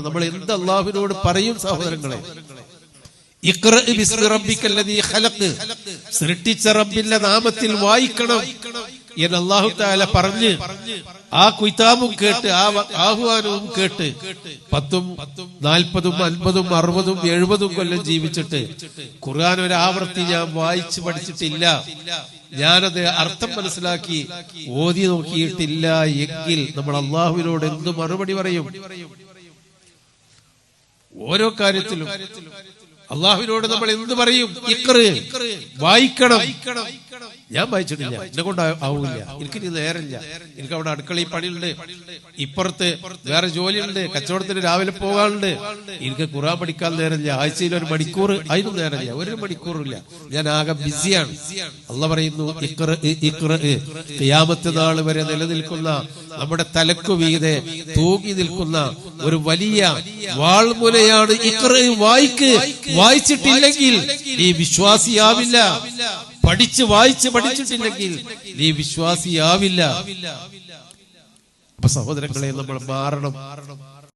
നമ്മൾ എന്ത് അള്ളാഹുവിനോട് പറയും സഹോദരങ്ങളെ? സൃഷ്ടിച്ച റബ്ബിന്റെ നാമത്തിൽ വായിക്കണം എന്ന് അള്ളാഹു താല പറഞ്ഞ് ആ കുയ്താബും കേട്ട് ആ ആഹ്വാനവും കേട്ട് പത്തും നാൽപ്പതും അൻപതും അറുപതും എഴുപതും കൊല്ലം ജീവിച്ചിട്ട് ഖുർആൻ ഒരു ആവർത്തി ഞാൻ വായിച്ചു പഠിച്ചിട്ടില്ല. ഞാനത് അർത്ഥം മനസ്സിലാക്കി ഓതി നോക്കിയിട്ടില്ല എങ്കിൽ നമ്മൾ അള്ളാഹുവിനോട് എന്ത് മറുപടി പറയും? ഓരോ കാര്യത്തിലും. അള്ളാഹുവിനോട് നമ്മൾ എന്ത് പറയും? വായിക്കണം. ഞാൻ വായിച്ചിട്ടില്ല. എന്നെ കൊണ്ട് ആവില്ല ആവൂല എനിക്ക് ഇനി നേരമില്ല. എനിക്ക് അവിടെ അടുക്കളയിൽ പണിയുണ്ട്. ഇപ്പുറത്ത് വേറെ ജോലിയുണ്ട്. കച്ചവടത്തിന് രാവിലെ പോകാനുണ്ട്. എനിക്ക് ഖുറാൻ പഠിക്കാൻ നേരമില്ല. ആഴ്ചയിൽ ഒരു മണിക്കൂർ അതിനും നേരമില്ല. ഒരു മണിക്കൂറില്ല ഞാൻ ആകെ ബിസിയാണ്. അല്ല പറയുന്നു ഖിയാമത്ത് നാൾ വരെ നിലനിൽക്കുന്ന നമ്മുടെ തലക്കു വീതെ തൂങ്ങി നിൽക്കുന്ന ഒരു വലിയ വാൾമുലയാണ് ഇക്കറ് വായിക്ക്. വായിച്ചിട്ടില്ലെങ്കിൽ ഈ വിശ്വാസിയാവില്ല. പഠിച്ച് വായിച്ച് പഠിച്ചിട്ടില്ലെങ്കിൽ നീ വിശ്വാസിയാവില്ല. അപ്പൊ സഹോദരങ്ങളെ നമ്മൾ മാറണം.